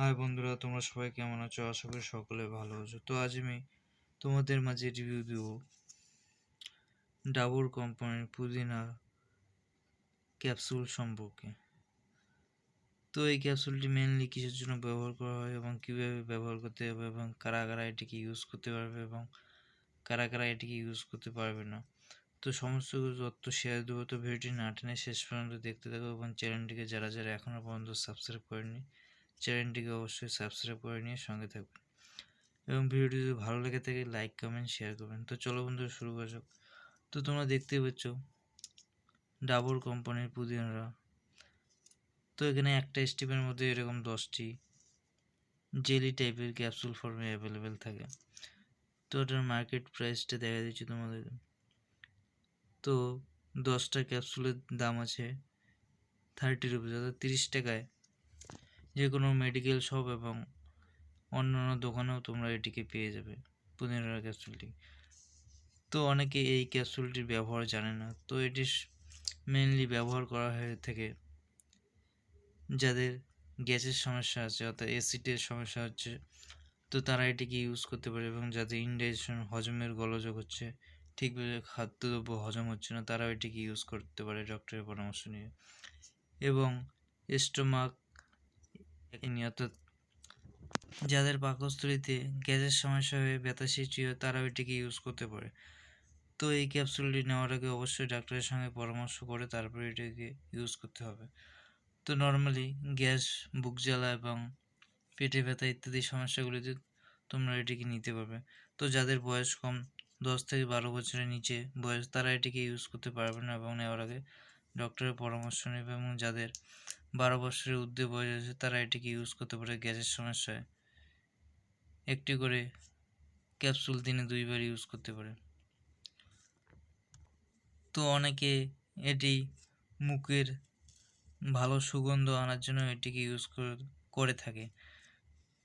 High বন্ধুরা, তোমরা সবাই কেমন আছো? আশা করি সকলে ভালো আছো। তো আজ আমি তোমাদের মাঝে রিভিউ দেব ডাবর কোম্পানির পুদিনা ক্যাপসুল সম্পর্কে। তো এই ক্যাপসুলটি মেনলি কিসের জন্য ব্যবহার করা হয় এবং কীভাবে ব্যবহার করতে হবে এবং কারা কারা এটিকে ইউজ করতে পারবে এবং কারা কারা এটিকে ইউজ করতে পারবে না। তো সমস্ত তথ্য শেয়ার দেবো। তো ভিডিওটি না টেনে শেষ পর্যন্ত দেখতে থাকো এবং চ্যানেলটিকে যারা যারা এখনও পর্যন্ত সাবস্ক্রাইব করেনি চ্যানেলটিকে অবশ্যই সাবস্ক্রাইব করে নিয়ে সঙ্গে থাকবেন এবং ভিডিওটি যদি ভালো লেগে থাকে, লাইক, কমেন্ট, শেয়ার করবেন। তো চলো বন্ধুরা, শুরু করা যাক। তো তোমরা দেখতেই পাচ্ছ ডাবর কোম্পানির পুদিনারা। তো এখানে একটা স্টিপের মধ্যে এরকম দশটি জেলি টাইপের ক্যাপসুল ফর্মে অ্যাভেলেবেল থাকে। তো ওটার মার্কেট প্রাইসটা দেখা দিচ্ছি তোমাদের। তো দশটা ক্যাপসুলের দাম আছে থার্টি রুপিস, অর্থাৎ তিরিশ টাকায় যে কোনো মেডিকেল শপ এবং অন্যান্য দোকানেও তোমরা এটিকে পেয়ে যাবে পুদিনার ক্যাপসুলটি তো অনেকে এই ক্যাপসুলটির ব্যবহার জানে না। তো এটি মেনলি ব্যবহার করা হয়ে থাকে যাদের গ্যাসের সমস্যা আছে, অর্থাৎ অ্যাসিডের সমস্যা হচ্ছে। তো তারা এটিকে ইউজ করতে পারে এবং যাদের ইনডাইজেশন হজমের গলযোগ হচ্ছে ঠিকভাবে খাদ্যদ্রব্য হজম হচ্ছে না, তারাও এটিকে ইউজ করতে পারে ডক্টরের পরামর্শ নিয়ে। এবং স্টোমাক অর্থাৎ যাদের পাকস্থলিতে গ্যাসের সমস্যা হয়ে ব্যথা সৃষ্টি হয়, তারাও এটিকে ইউজ করতে পারে। তো এই ক্যাপসুলটি নেওয়ার আগে অবশ্যই ডাক্তারের সঙ্গে পরামর্শ করে তারপরে এটিকে ইউজ করতে হবে। তো নর্মালি গ্যাস, বুক জ্বালা এবং পেটে ব্যথা ইত্যাদি সমস্যাগুলিতে তোমরা এটিকে নিতে পারবে। তো যাদের বয়স কম, দশ থেকে বারো বছরের নিচে বয়স, তারা এটিকে ইউজ করতে পারবে না এবং নেওয়ার আগে ডক্টরের পরামর্শ নেবে এবং যাদের বারো বছরের ঊর্ধ্বে বয়স আছে তারা এটিকে ইউজ করতে পারে গ্যাসের সমস্যায়। একটি করে ক্যাপসুল দিনে দুইবার ইউজ করতে পারে। তো অনেকে এটি মুখের ভালো সুগন্ধ আনার জন্য এটিকে ইউজ করে থাকে।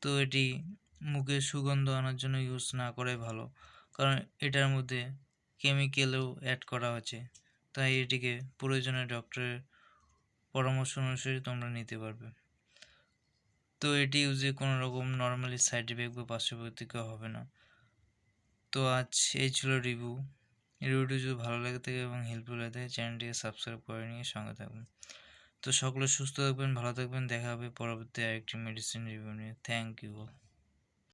তো এটি মুখের সুগন্ধ আনার জন্য ইউজ না করে ভালো, কারণ এটার মধ্যে কেমিক্যালও অ্যাড করা আছে তাই এটিকে প্রয়োজনে ডক্টরের পরামর্শ অনুসারে তোমরা নিতে পারবে। তো এটি ইউজে কোনো রকম নর্মালি সাইড ইফেক্ট বা পার্শ্ব প্রতিক্রিয়া হবে না। তো আজ এই ছিল রিভিউ রিভিউটি যদি ভালো লাগে থাকে এবং হেল্পফুল হয়ে থাকে, চ্যানেলটিকে সাবস্ক্রাইব করে নিয়ে সঙ্গে থাকবেন তো সকলে সুস্থ থাকবেন, ভালো থাকবেন, দেখা হবে পরবর্তী আরেকটি মেডিসিন রিভিউ নিয়ে। Thank you